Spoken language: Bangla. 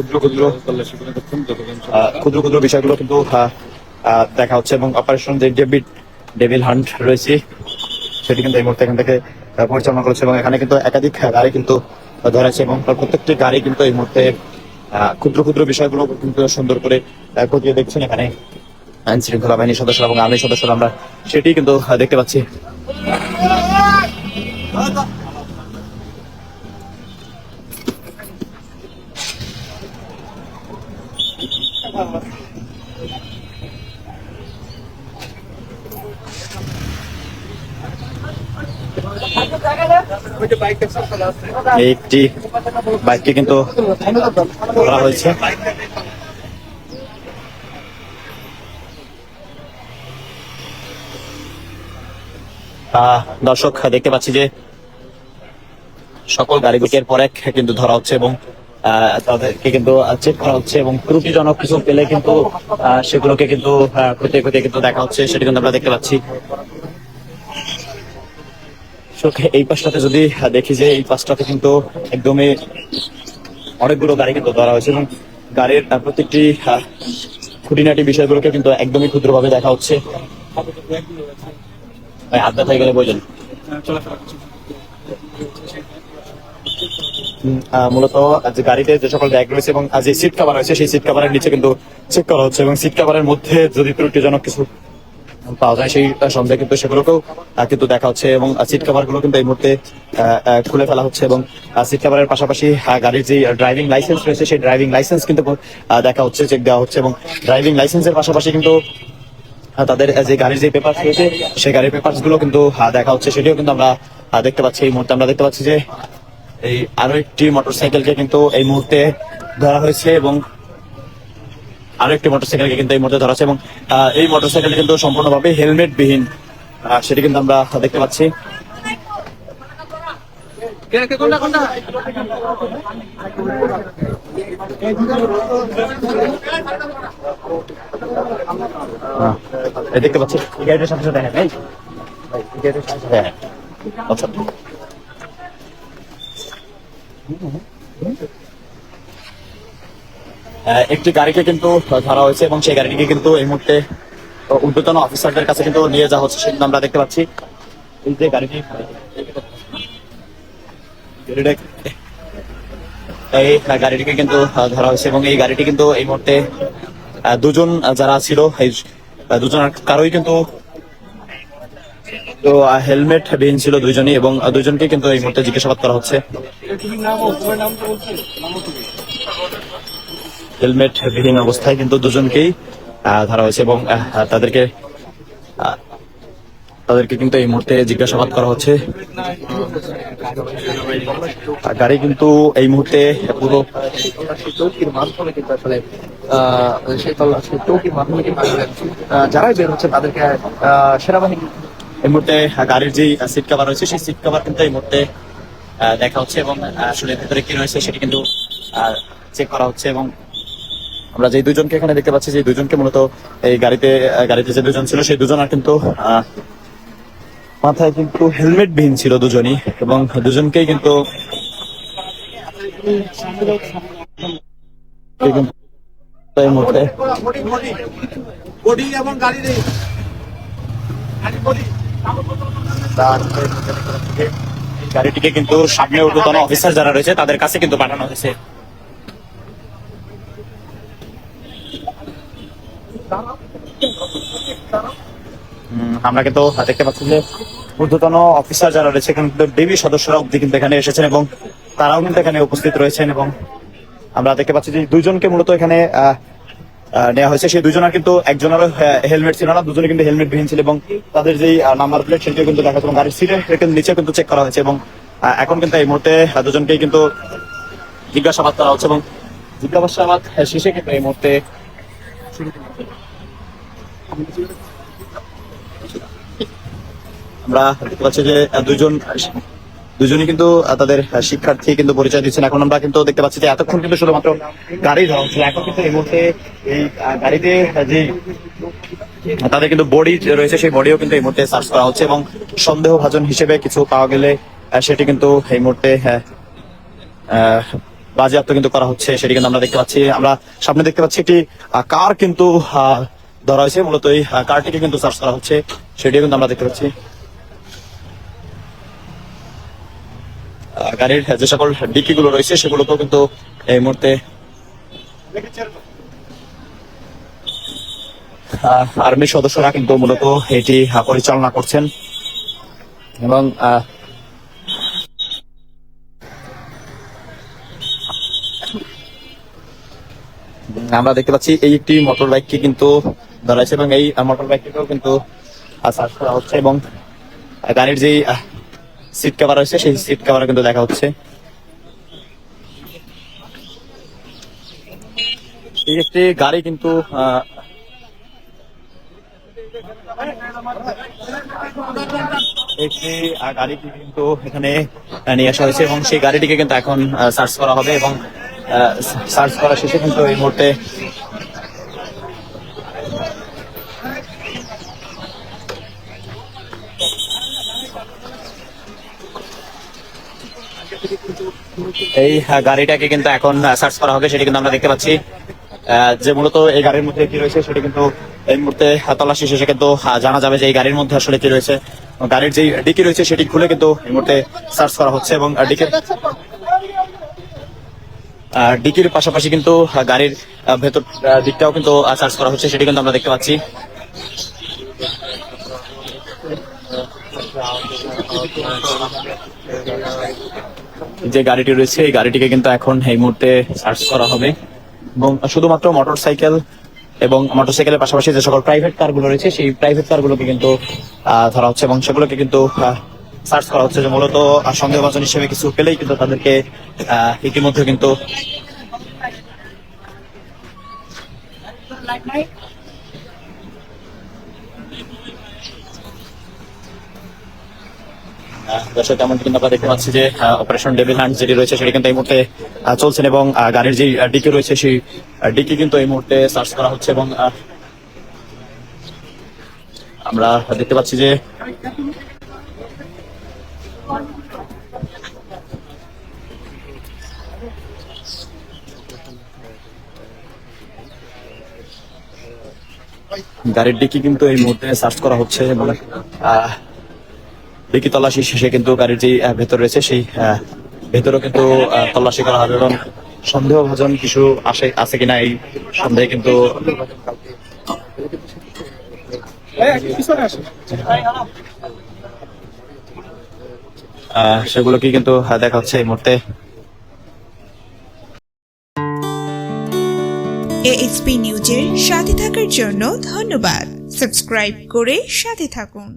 ক্ষুদ্র ক্ষুদ্র ক্ষুদ্র ক্ষুদ্র বিষয়গুলো কিন্তু দেখা হচ্ছে এবং অপারেশন যে ডেভিড ডেভিল হান্ট রয়েছে সেটি কিন্তু এই মুহূর্তে এখান থেকে পরিচালনা করেছে এবং এখানে কিন্তু একাধিক গাড়ি কিন্তু ধরেছে এবং প্রত্যেকটি গাড়ি কিন্তু এই মুহূর্তে আহ, ক্ষুদ্র ক্ষুদ্র বিষয়গুলো কিন্তু সুন্দর করে খতিয়ে দেখছেন এখানে আইন শৃঙ্খলা বাহিনীর সদস্যরা এবং আর্মি সদস্যরা আমরা সেটি কিন্তু দেখতে পাচ্ছি। একটি বাইককে কিন্তু ধরা হয়েছে। দর্শক, দেখতে পাচ্ছি যে সকল গাড়িগুলিকে পর এক কিন্তু ধরা হচ্ছে এবং তাদেরকে কিন্তু চেক করা হচ্ছে এবং ত্রুটিজনক কিছু পেলে কিন্তু সেগুলোকে কিন্তু খতিয়ে খতিয়ে কিন্তু দেখা হচ্ছে সেটি কিন্তু আমরা দেখতে পাচ্ছি। এই পাশটাতে যদি দেখি যে এই পাশটাতে কিন্তু একদমই অনেকগুলো গাড়ি কিন্তু ধরা হয়েছে এবং গাড়ির প্রত্যেকটি খুঁটিনাটি বিষয়গুলোকে কিন্তু একদমই ক্ষুদ্রভাবে দেখা হচ্ছে। আড্ডা থেকে গেলে আহ, মূলত যে গাড়িতে যে সকল ব্যাগ রয়েছে এবং যে সিট কভার রয়েছে, সেই সিট কভারের নিচে কিন্তু চেক করা হচ্ছে এবং সিট কভারের মধ্যে যদি ত্রুটিজনক কিছু পাওয়া যায়, সেই সন্দেহে কিন্তু সেগুলোকেও কিন্তু দেখা হচ্ছে এবং সিট কভারগুলো কিন্তু এই মুহূর্তে খুলে ফেলা হচ্ছে এবং সিট কভারের পাশাপাশি গাড়ির যে ড্রাইভিং লাইসেন্স রয়েছে, সেই ড্রাইভিং লাইসেন্স কিন্তু দেখা হচ্ছে চেক দেওয়া হচ্ছে এবং ড্রাইভিং লাইসেন্সের পাশাপাশি কিন্তু তাদের যে গাড়ির যে পেপার রয়েছে, সেই গাড়ির পেপারগুলো কিন্তু দেখা হচ্ছে। সেটিও কিন্তু আমরা দেখতে পাচ্ছি। এই মুহূর্তে আমরা দেখতে পাচ্ছি যে এই আরও একটি মোটরসাইকেলকে কিন্তু এই মুহূর্তে ধরা হয়েছে এবং আরও একটি মোটরসাইকেলকে কিন্তু এই মুহূর্তে ধরা হয়েছে এবং এই মোটরসাইকেল কিন্তু সম্পূর্ণভাবে হেলমেট বিহীন সেটি কিন্তু আমরা দেখতে পাচ্ছি। দেখতে পাচ্ছি গাড়িটার সাথে সাথে হ্যাঁ। আচ্ছা। একটি গাড়িকে কিন্তু ধরা হয়েছে এবং সেই গাড়িটিকে কিন্তু এই মুহূর্তে উদ্যতন অফিসারদের কাছে কিন্তু নিয়ে যাওয়া হচ্ছে সেটা আমরা দেখতে পাচ্ছি। এই যে গাড়িটি এই গাড়িটিকে কিন্তু ধরা হয়েছে এবং এই গাড়িটি কিন্তু এই মুহূর্তে দুজন যারা ছিল এই আহ, দুজন কারোই কিন্তু তো হেলমেট বিহীন ছিল দুইজনই এবং আহ, দুইজনকে কিন্তু এই মুহূর্তে জিজ্ঞাসাবাদ করা হচ্ছে। হেলমেট বিহীন অবস্থায় কিন্তু দুজনকেই ধরা হয়েছে এবং তাদেরকে তাদেরকে কিন্তু এই মুহূর্তে জিজ্ঞাসাবাদ করা হচ্ছে। গাড়ি কিন্তু এই মুহূর্তে পুরো চৌকির মাধ্যমে যারাই বের হচ্ছে তাদেরকে সেনাবাহিনী এই মুহূর্তে গাড়ির যে সিট কভার রয়েছে, সেই সিট কভার কিন্তু এই মুহূর্তে দেখা হচ্ছে এবং আসলে ভেতরে কি রয়েছে সেটি কিন্তু চেক করা হচ্ছে এবং আমরা যে দুজনকে এখানে দেখতে পাচ্ছি যে দুজনকে মূলত এই গাড়িতে গাড়িতে যে দুজন ছিল, সেই দুজন আর কিন্তু মাথায় কিন্তু হেলমেট বিহীন ছিল দুজনই এবং দুজনকেই কিন্তু মুহূর্তে এবং গাড়ি গাড়িটিকে কিন্তু সামনে অফিসার যারা রয়েছে তাদের কাছে কিন্তু পাঠানো হয়েছে। আমরা কিন্তু দেখতে পাচ্ছি যে ঊর্ধ্বতন অফিসার যারা রয়েছে কিন্তু ডিবি সদস্যরা অব্দি কিন্তু এখানে এসেছেন এবং তারাও কিন্তু এখানে উপস্থিত রয়েছেন এবং আমরা দেখতে পাচ্ছি যে দুইজনকে মূলত এখানে আহ, নেওয়া হয়েছে। সেই দুজনের কিন্তু একজনের হেলমেট ছিল না দুজনে কিন্তু হেলমেট বিহীন ছিল এবং তাদের যেই নাম্বার প্লেট সেটিও কিন্তু দেখা যাচ্ছে গাড়ির সিটে কিন্তু নিচে কিন্তু চেক করা হয়েছে এবং এখন কিন্তু এই মুহূর্তে দুজনকেই কিন্তু জিজ্ঞাসাবাদ করা হচ্ছে এবং জিজ্ঞাসাবাদ শেষে কিন্তু এই মুহূর্তে আমরা দেখতে পাচ্ছি যে আহ, দুইজন দুজনই কিন্তু তাদের শিক্ষার্থী কিন্তু পরিচয় দিচ্ছেন। এখন আমরা কিন্তু দেখতে পাচ্ছি যে এতক্ষণ কিন্তু শুধুমাত্র গাড়ি ধরা হচ্ছিল। এখন কিন্তু এই মুহূর্তে এই গাড়িতে যে তাদের কিন্তু বডি রয়েছে, সেই বডিও কিন্তু এই মুহূর্তে সার্চ করা হচ্ছে এবং সন্দেহভাজন হিসেবে কিছু পাওয়া গেলে সেটি কিন্তু এই মুহূর্তে বাজেয়াপ্ত কিন্তু করা হচ্ছে, সেটি কিন্তু আমরা দেখতে পাচ্ছি। আমরা সামনে দেখতে পাচ্ছি একটি কার কিন্তু ধরা হয়েছে। মূলত এই কারটিকে কিন্তু সার্চ করা হচ্ছে, সেটিও কিন্তু আমরা দেখতে পাচ্ছি। গাড়ির যে সকল ডিকি গুলো রয়েছে সেগুলোকেও কিন্তু এই মুহূর্তে আহ, আর্মির সদস্যরা কিন্তু মূলত এটি পরিচালনা করছেন। এবং আমরা দেখতে পাচ্ছি এই একটি মোটর বাইককে কিন্তু ধরা এবং এই মোটর বাইকটিকেও কিন্তু সার্চ করা হচ্ছে এবং গাড়ির যেই সিট কভার রয়েছে সেই সিট কভার কিন্তু দেখা হচ্ছে। এই গাড়ি কিন্তু আহ, কিন্তু এখানে নিয়ে আসা হয়েছে এবং সেই গাড়িটিকে কিন্তু এখন সার্চ করা হবে এবং সার্চ করা শেষে কিন্তু এই মুহূর্তে এই গাড়িটাকে কিন্তু এখন সার্চ করা হবে, সেটি কিন্তু আমরা দেখতে পাচ্ছি। যে মূলত এই গাড়ির মধ্যে কি রয়েছে, সেটি কিন্তু এই মুহূর্তে তল্লাশি শেষে কিন্তু জানা যাবে যে এই গাড়ির মধ্যে আসলে কি রয়েছে। গাড়ির যে ডিকি রয়েছে, সেটি খুলে কিন্তু এই মুহূর্তে সার্চ করা হচ্ছে এবং ডিকি ডিকির পাশাপাশি কিন্তু গাড়ির ভেতর দিকটাও কিন্তু সার্চ করা হচ্ছে, সেটি কিন্তু আমরা দেখতে পাচ্ছি। যে গাড়িটি রয়েছে, এই গাড়িটিকে কিন্তু এখন এই মুহূর্তে সার্চ করা হবে। এবং শুধুমাত্র মোটর সাইকেল এবং মোটর সাইকেলের পাশাপাশি যে সকল প্রাইভেট কারগুলো রয়েছে, সেই প্রাইভেট কারগুলোকে কিন্তু ধরা হচ্ছে এবং সেগুলোকে কিন্তু সার্চ করা হচ্ছে। যে মূলত সন্দেহভাজন হিসেবে কিছু পেলেই কিন্তু তাদেরকে ইতিমধ্যে কিন্তু দর্শক তেমন কিন্তু আমরা দেখতে পাচ্ছি যে অপারেশন ডেভিল যেটি রয়েছে, সেটি কিন্তু এই মুহূর্তে চলছেন এবং গাড়ির যে ডিকি রয়েছে, সেই ডিকি কিন্তু এই মুহূর্তে সার্চ করা হচ্ছে এবং আমরা দেখতে পাচ্ছি যে, গাড়ির ডিকি কিন্তু এই মুহূর্তে সার্চ করা হচ্ছে ডিকি তল্লাশি শেষে কিন্তু গাড়ির যে ভেতর রয়েছে সেই কিন্তু তল্লাশি করা হবে এবং কিছু আসে আছে কিনা এই সন্দেহে কিন্তু আহ, সেগুলোকে কিন্তু দেখা হচ্ছে এই মুহূর্তে। এএক্সপি নিউজের সাথে থাকার জন্য ধন্যবাদ। সাবস্ক্রাইব করে সাথে থাকুন।